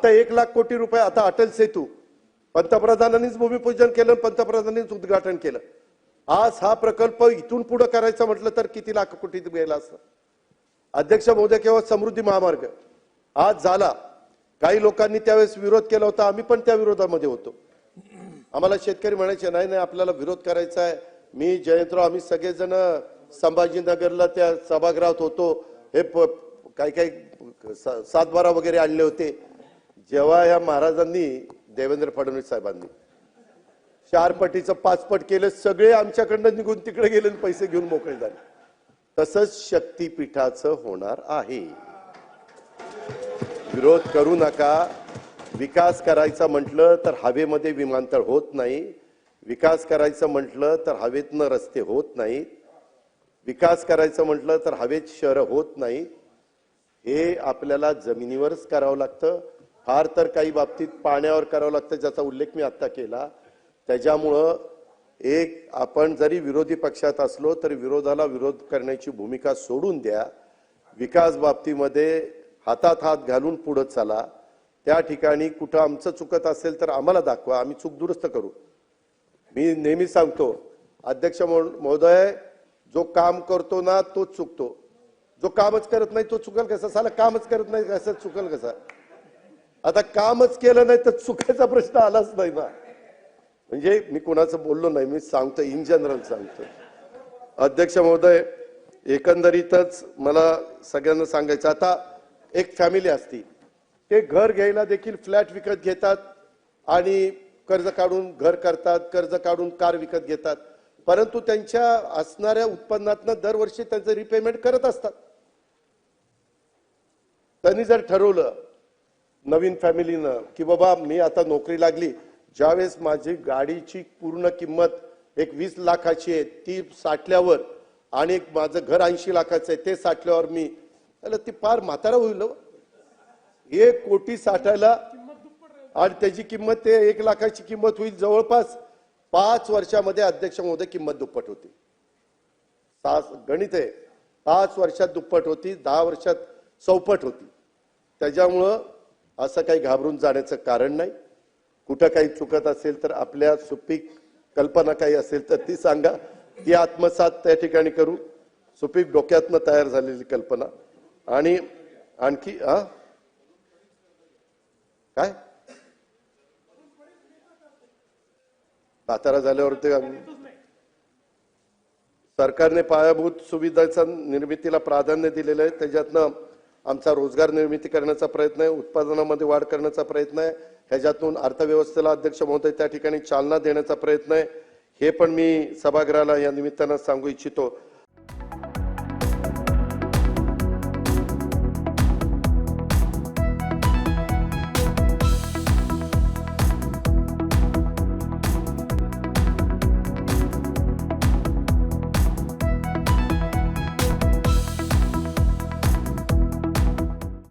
आता एक लाख कोटी रुपये आता अटल सेतू पंतप्रधानांनीच भूमिपूजन केलं पंतप्रधानांनीच उद्घाटन केलं. आज हा प्रकल्प इथून पुढे करायचा म्हटलं तर किती लाख कोटी गेला असतं अध्यक्ष महोदय केव्हा समृद्धी महामार्ग. आज झाला. काही लोकांनी त्यावेळेस विरोध केला होता. आम्ही पण त्या विरोधामध्ये होतो. आम्हाला शेतकरी म्हणायचे नाही नाही आपल्याला विरोध करायचा आहे. मी जयंतराव आम्ही सगळेजण संभाजीनगरला त्या सभागृहात होतो. हे काही काही सातबारा वगैरे आणले होते. जेव्हा या महाराजांनी देवेंद्र फडणवीस साहेबांनी चार पटीचं पाच पट केलं सगळे आमच्याकडनं निघून तिकडे गेले आणि पैसे घेऊन मोकळे झाले. तसंच शक्तीपीठाचं होणार आहे. विरोध करू नका. विकास करायचा म्हटलं तर हवेमध्ये विमानतळ होत नाही. विकास करायचं म्हटलं तर हवेतनं रस्ते होत नाहीत. विकास करायचं म्हटलं तर हवेत शहरं होत नाहीत. हे आपल्याला जमिनीवरच करावं लागतं. फार तर काही बाबतीत पाण्यावर करावं लागतं ज्याचा उल्लेख मी आत्ता केला. त्याच्यामुळं एक आपण जरी विरोधी पक्षात असलो तरी विरोधाला विरोध करण्याची भूमिका सोडून द्या. विकास बाबतीमध्ये हातात हात घालून पुढे चला. त्या ठिकाणी कुठं आमचं चुकत असेल तर आम्हाला दाखवा. आम्ही चूक दुरुस्त करू. मी नेहमी सांगतो अध्यक्ष महो- महोदय जो काम करतो ना तोच चुकतो. जो कामच करत नाही तो चुकल कसा? साला कामच करत नाही कसं चुकल कसा? आता कामच केलं नाही तर चुकायचा प्रश्न आलाच नाही ना म्हणजे मी कोणाचं बोललो नाही मी सांगतो इन जनरल सांगतो. अध्यक्ष महोदय एकंदरीतच मला सगळ्यांना सांगायचं आता एक फॅमिली असती. ते घर घ्यायला देखील फ्लॅट विकत घेतात आणि कर्ज काढून घर करतात कर्ज काढून कार विकत घेतात. परंतु त्यांच्या असणाऱ्या उत्पन्नातनं दरवर्षी त्यांचं रिपेमेंट करत असतात. त्यांनी जर ठरवलं नवीन फॅमिलीनं की बाबा मी आता नोकरी लागली ज्यावेळेस माझी गाडीची पूर्ण किंमत एक वीस लाखाची आहे ती साठल्यावर आणि एक माझं घर ऐंशी लाखाचं आहे ते साठल्यावर मी त्याला ती फार म्हातारा होईल हो. एक कोटी साठायला आणि त्याची किंमत ते एक लाखाची किंमत होईल जवळपास. पाच वर्षामध्ये अध्यक्ष महोदय किंमत दुप्पट होती. सहा गणित आहे पाच वर्षात दुप्पट होती दहा वर्षात चौपट होती. त्याच्यामुळं असं काही घाबरून जाण्याचं कारण नाही. कुठं काही चुकत असेल तर आपल्या सुपीक कल्पना काही असेल तर ती सांगा. ती आत्मसात त्या ठिकाणी करू. सुपीक डोक्यातनं तयार झालेली कल्पना. आणि आणखी हा काय? सातारा झाल्यावर ते सरकारने पायाभूत सुविधांच्या निर्मितीला प्राधान्य दिलेलं आहे. त्याच्यातनं आमचा रोजगार निर्मिती करण्याचा प्रयत्न आहे उत्पादनामध्ये वाढ करण्याचा प्रयत्न आहे ह्याच्यातून अर्थव्यवस्थेला अध्यक्ष महोदय त्या ठिकाणी चालना देण्याचा प्रयत्न आहे. हे पण मी सभागृहाला या निमित्तानं सांगू इच्छितो.